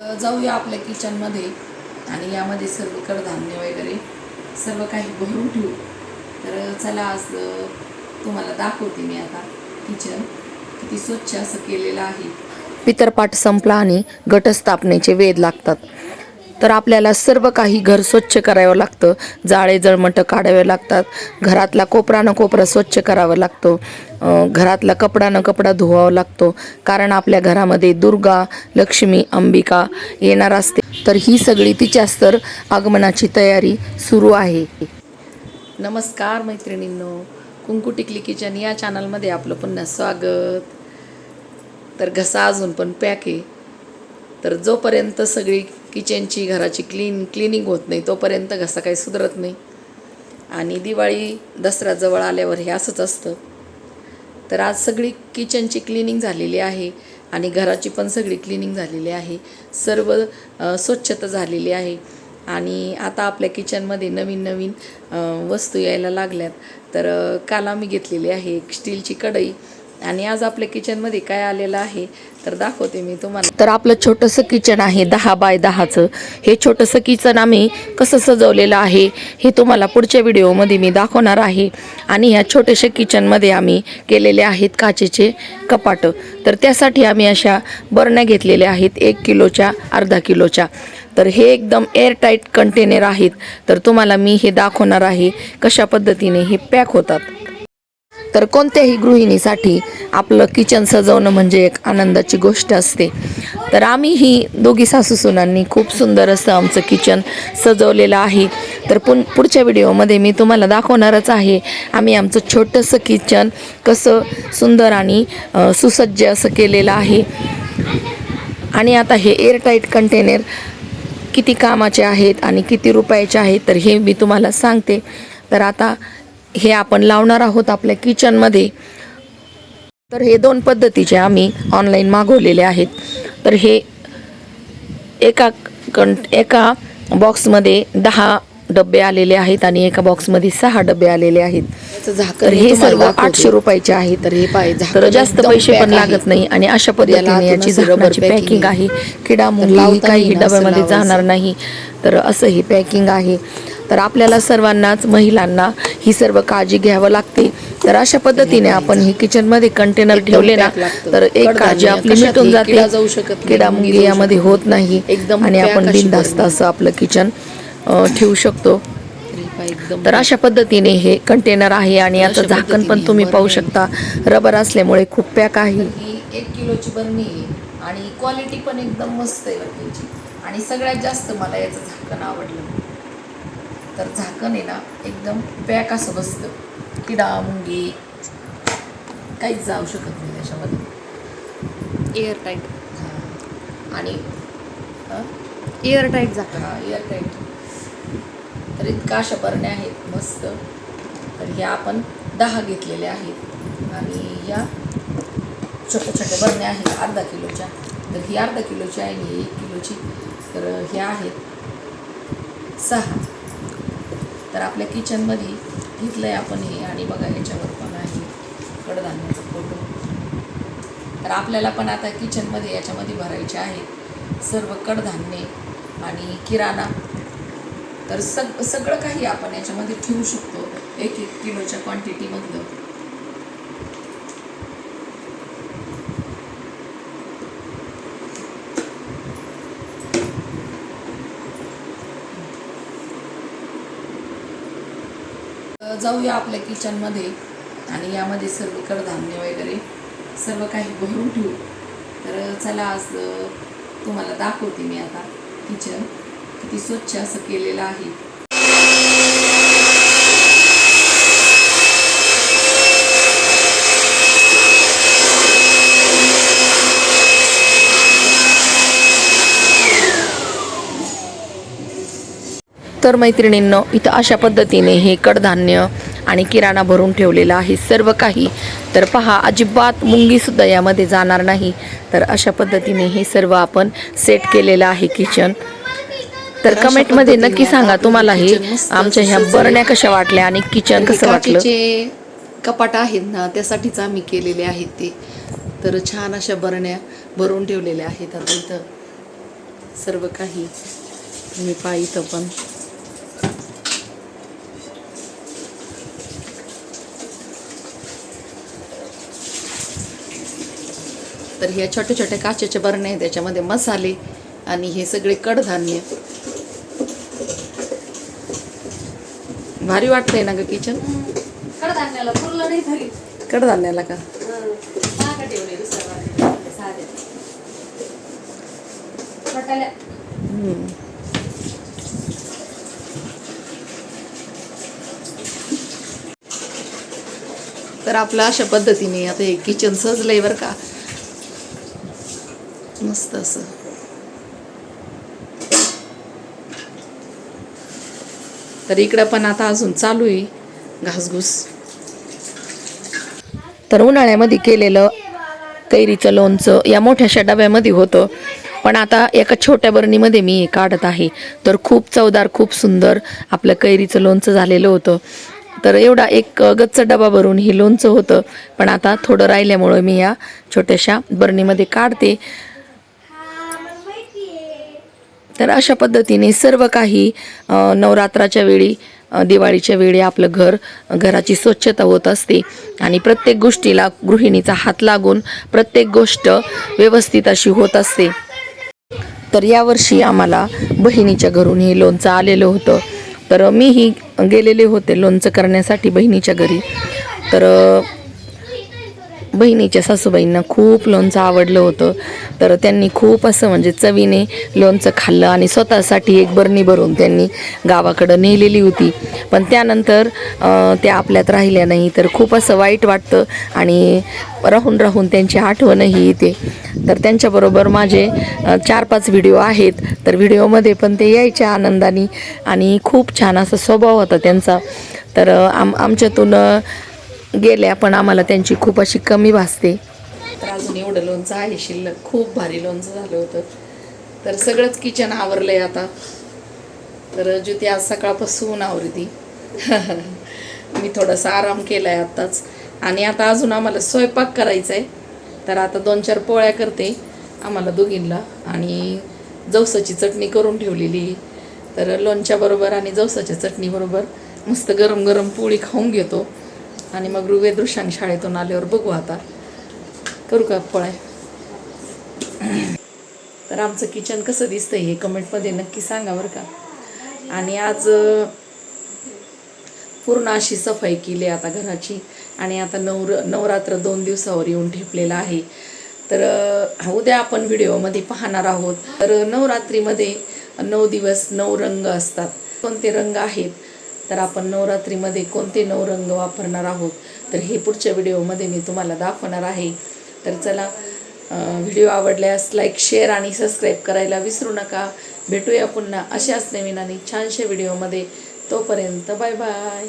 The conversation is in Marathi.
जाऊया आपल्या किचनमध्ये आणि यामध्ये सर्व कडधान्य वगैरे सर्व काही भरून ठेवू. तर चला आज तुम्हाला दाखवते मी आता किचन. किती स्वच्छ असं केलेलं आहे. पितरपाठ संपला आणि घटस्थापनेचे वेध लागतात. तर आपल्याला सर्व काही घर स्वच्छ करावं लागतं. जाळे जळमटं काढावे लागतात. घरातला कोपरा न कोपरा स्वच्छ करावं लागतो. घरातला कपडा न कपडा धुवावा लागतो. कारण आपल्या घरामध्ये दुर्गा लक्ष्मी अंबिका येणार असते. तर ही सगळी तिच्याच तर आगमनाची तयारी सुरू आहे. नमस्कार मैत्रिणींनो. कुंकू टिकली किचन या चॅनलमध्ये आपलं पुन्हा स्वागत. तर घसा अजून पण पॅक आहे. तर जोपर्यंत सगळी किचनची घराची क्लीन क्लिनिंग होत नाही. तोपर्यंत घसा काही सुधारत नाही. आणि दिवाळी दसरा जवळ आल्यावर हे असंच असतं. तर आज सगळी किचनची क्लिनिंग झालेली आहे आणि घराची पण सगळी क्लिनिंग झालेली आहे. सर्व स्वच्छता झालेली आहे. आणि आता आपल्या किचनमध्ये नवीन नवीन वस्तू यायला लागल्यात. तर काल आम्ही घेतलेली आहे एक स्टीलची कढई. आणि आज आपल्या किचनमध्ये काय आलेलं आहे तर दाखवते मी तुम्हाला. तर आपलं छोटंसं किचन आहे दहा बाय दहाचं. हे छोटंसं किचन आम्ही कसं सजवलेलं आहे हे तुम्हाला पुढच्या व्हिडिओमध्ये मी दाखवणार आहे. आणि ह्या छोट्याशा किचनमध्ये आम्ही केलेले आहेत काचेचे कपाटं. तर त्यासाठी आम्ही अशा बरण्या घेतलेल्या आहेत एक किलोच्या अर्धा किलोच्या. तर हे एकदम एअरटाईट कंटेनर आहेत. तर तुम्हाला मी हे दाखवणार आहे कशा पद्धतीने हे पॅक होतात. तर कोणत्याही गृहिणीसाठी आपलं किचन सजवणं म्हणजे एक आनंदाची गोष्ट असते. तर आम्ही ही दोघी सासूसुनांनी खूप सुंदर असं आमचं किचन सजवलेलं आहे. तर पुन पुढच्या व्हिडिओमध्ये मी तुम्हाला दाखवणारच आहे. आम्ही आमचं छोटंसं किचन कसं सुंदर आणि सुसज्ज असं केलेलं आहे. आणि आता हे एअरटाईट कंटेनर किती कामाचे आहेत आणि किती रुपयाचे आहेत तर हे मी तुम्हाला सांगते. तर आता हे आपण लावणार आहोत आपल्या किचनमध्ये तर हे दोन पद्धतीचे आम्ही ऑनलाईन मागवलेले आहेत तर हे एका कं एका बॉक्समध्ये दहा डबे आलेले आहेत आणि एका बॉक्समध्ये सहा डबे आलेले आहेत झाकण मी हे सर्व. आठशे रुपयाचे आहेत तर हे झाकण तर जास्त पैसे पण आहे. लागत नाही आणि अशा पद्धतीने याची झाकणाची पॅकिंग आहे. आहे किडा काही डब्यामध्ये. जाणार नाही तर असं ही पॅकिंग आहे तर आपल्याला सर्वांनाच महिलांना ही सर्व काळजी घ्यावं लागते. तर अशा पद्धतीने आपण ही किचनमध्ये कंटेनर ठेवले ना. तर एक काळजी आपली मिटून जाते. जाऊ शकत मुंगी यामध्ये होत नाही. एकदम आणि आपण बिनधास्त. असं आपलं किचन ठेवू शकतो. तर अशा पद्धतीने हे कंटेनर आहे आणि याचं झाकण पण तुम्ही पाहू. शकता. रबर असल्यामुळे खूप पॅक आहे. एक किलोची बरणी आहे आणि क्वालिटी पण एकदम मस्त आहे आणि सगळ्यात जास्त मला याचं झाकण आवडलं. तर झाकण आहे ना एकदम पॅक असं बसतं. किडा मुंगी काहीच जाऊ शकत नाही त्याच्यामध्ये. एअर टाईट हा. आणि एअर टाईट झाकण. हा एअरटाईट तर इतका अशा बरण्या आहेत मस्त. तर ह्या आपण दहा घेतलेल्या आहेत. आणि या छोट्या छोट्या बरण्या आहेत अर्धा किलोच्या. तर ही अर्धा किलोची आहे आणि ही एक किलोची. तर ह्या आहेत सहा. तर आपल्या किचनमध्ये घेतलं आहे आपण हे आणि बघा याच्यावर पण आहे कडधान्याचा फोटो. तर आपल्याला पण आता किचनमध्ये याच्यामध्ये भरायचे आहेत सर्व कडधान्ये आणि किराणा. तर सग सगळं काही आपण याच्यामध्ये ठेवू शकतो एक एक किलोच्या क्वांटिटीमधलं जाऊया आपल्या किचनमध्ये आणि यामध्ये सर्व कडधान्य वगैरे सर्व काही भरून ठेवू. तर चला आज तुम्हाला दाखवते मी आता किचन किती स्वच्छ असं केलेलं आहे. तर मैत्रिणींनो इथं अशा पद्धतीने हे कडधान्य आणि किराणा भरून ठेवलेला आहे सर्व काही. तर पहा अजिबात मुंगीसुद्धा यामध्ये जाणार नाही. तर अशा पद्धतीने हे सर्व आपण सेट केलेलं आहे किचन तर कमेंटमध्ये नक्की सांगा तुम्हाला हे आमच्या ह्या बरण्या. कशा वाटल्या आणि किचन कसं वाटलं? कपाट आहेत ना त्यासाठीच आम्ही केलेले आहेत ते. तर छान अशा बरण्या भरून ठेवलेल्या आहेत. आता इथं सर्व काही मी पाहितं पण. तर ह्या छोट्या छोट्या काचेच्या बरण्या आहेत त्याच्यामध्ये मसाले आणि हे सगळे कडधान्य. भारी वाटतंय ना ग किचन? कडधान्याला पुरलं नाही तरी. कडधान्याला का. तर आपलं अशा पद्धतीने आता हे किचन सजलंय बरं का. मस्त असं तर इकडं पण आता अजून चालू आहे. घासघूस. तर उन्हाळ्यामध्ये केलेलं कैरीचं लोणचं या मोठ्याशा डब्यामध्ये होतं. पण आता एका छोट्या बरणीमध्ये मी हे काढत आहे. तर खूप चवदार खूप सुंदर आपलं कैरीचं लोणचं झालेलं होतं. तर एवढा एक गच्च डबा भरून हे लोणचं होतं. पण आता थोडं राहिल्यामुळं मी या छोट्याशा बरणीमध्ये काढते. तर अशा पद्धतीने सर्व काही नवरात्राच्या वेळी दिवाळीच्या वेळी आपलं घर घराची स्वच्छता होत असते. आणि प्रत्येक गोष्टीला गृहिणीचा हात लागून प्रत्येक गोष्ट व्यवस्थित अशी होत असते. तर यावर्षी आम्हाला बहिणीच्या घरून हे लोणचं आलेलं होतं. तर मीही गेलेले होते लोणचं करण्यासाठी बहिणीच्या घरी. तर बहिणीच्या सासूबाईंना खूप लोणचं आवडलं होतं. तर त्यांनी खूप असं म्हणजे चवीने लोणचं खाल्लं आणि स्वतःसाठी एक बरणी भरून त्यांनी गावाकडं नेलेली होती. पण त्यानंतर त्या आपल्यात राहिल्या नाही. तर खूप असं वाईट वाटतं आणि राहून राहून त्यांची आठवणही येते. तर त्यांच्याबरोबर माझे चार पाच व्हिडिओ आहेत. तर व्हिडिओमध्ये पण ते यायच्या आनंदाने आणि खूप छान असा स्वभाव होता त्यांचा. तर आम आमच्यातून गेल्या पण आम्हाला त्यांची खूप अशी कमी भासते. तर अजून एवढं लोणचं आहे शिल्लक खूप भारी लोणचं झालं होतं. तर सगळंच किचन आवरलंय आता. तर ज्योती आज सकाळपासून आवरती. मी थोडासा आराम केला आहे आत्ताच. आणि आता अजून आम्हाला स्वयंपाक करायचा आहे तर आता दोन चार पोळ्या करते आम्हाला दोघींना आणि जवसाची चटणी करून ठेवलेली. तर लोणच्याबरोबर आणि जवसाच्या चटणीबरोबर मस्त गरम गरम पोळी खाऊन घेतो. आणि मग वेदृशांग शाळेतून आल्यावर बघू आता. करू का पोळ्या तर आमचं किचन कसं दिसतं हे कमेंटमध्ये नक्की सांगा बरं का. आणि आज पूर्ण अशी सफाई केली आता घराची. आणि आता नवर नवरात्र दोन दिवसावर येऊन ठेपलेलं आहे. तर उद्या आपण व्हिडिओमध्ये पाहणार आहोत. तर नवरात्रीमध्ये नऊ दिवस नऊ रंग असतात. कोणते रंग आहेत? तर आपण नवरात्रीमध्ये कोणते नऊ रंग वापरणार आहोत? तर हे पुढच्या व्हिडिओमध्ये मी तुम्हाला दाखवणार आहे. तर चला व्हिडिओ आवडल्यास लाईक शेअर आणि सबस्क्राईब करायला विसरू नका. भेटूया पुन्हा अशाच नवीन आणि छानशा व्हिडिओमध्ये. तोपर्यंत बाय बाय